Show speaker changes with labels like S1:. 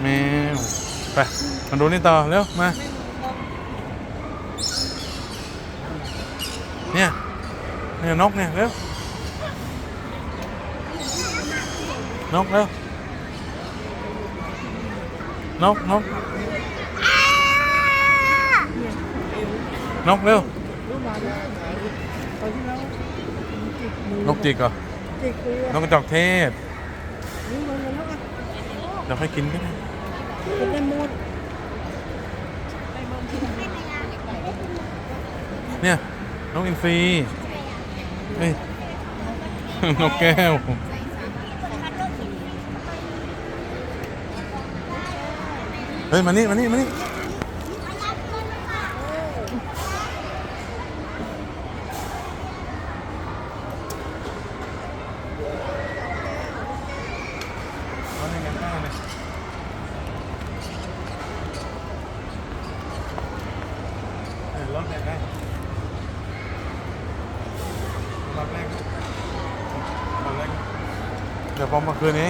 S1: แมวไปมาดูนี่ต่อเร็วมาเนี่ยเนี่ยนกเนี่ยเร็วนกเร็วนกนกนกเร็ว
S2: รู้มาแล้วตอนที่แล้วจิกมือน
S1: กจิกเหรอ
S2: จิกมือน
S1: กกระจอกเทศ
S2: นี่มันแล้วอะ
S1: เดี๋ยวค่อยกินก็ได้
S2: เป็นได้หมด
S1: เนี่ยนกอินทรีเฮ้ยนกแก้วเฮ้ยมานี่มานี่มานี่ เอาเนี่ยงั้นได้เลยเห็นรถเนี่ยได้ ตอนแรกตอนแรกเดี๋ยวพอมาคืนนี้